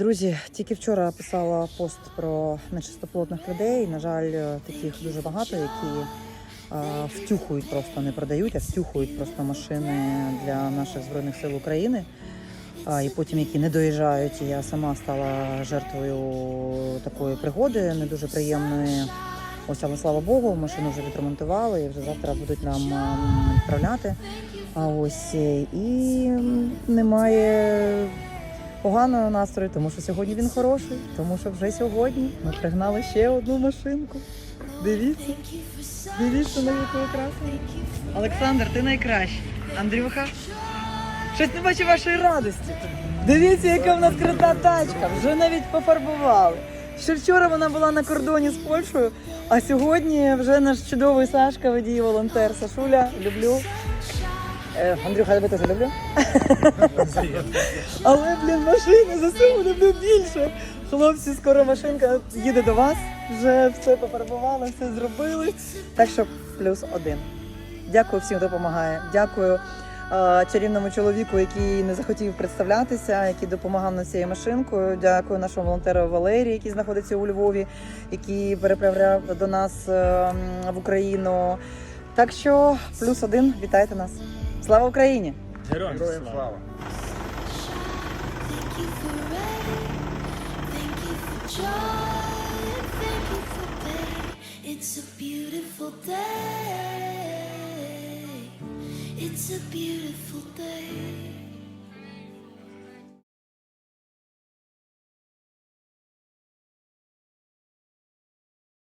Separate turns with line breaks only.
Друзі, тільки вчора писала пост про нечистоплотних людей. На жаль, таких дуже багато, які а, втюхують просто не продають, а втюхують просто машини для наших збройних сил України. І потім які не доїжджають. Я сама стала жертвою такої пригоди, не дуже приємної. Ось, але слава Богу, машину вже відремонтували і вже завтра будуть нам ем, відправляти. А ось е, і немає поганого настрою, тому що сьогодні він хороший, тому що вже сьогодні ми пригнали ще одну машинку. Дивіться, дивіться на яку красу. Олександр, ти найкращий. Андрюха, щось не бачу вашої радості. Дивіться, яка в нас крута тачка. Вже навіть пофарбували. Ще вчора вона була на кордоні з Польщею, а сьогодні вже наш чудовий Сашка, водій волонтер. Сашуля, люблю. Андрюха, я тебе теж люблю. Але, блін, машини ЗСУ люблю більше. Хлопці, скоро машинка їде до вас. Вже все пофарбували, все зробили. Так що плюс один. Дякую всім, хто допомагає. Дякую е, чарівному чоловіку, який не захотів представлятися, який допомагав над цією машинкою. Дякую нашому волонтеру Валерії, який знаходиться у Львові, який переправляв до нас е, в Україну. Так що плюс один, вітайте нас. Слава Україні!
Героям
Героям
слава.
It's a beautiful day. It's a beautiful day.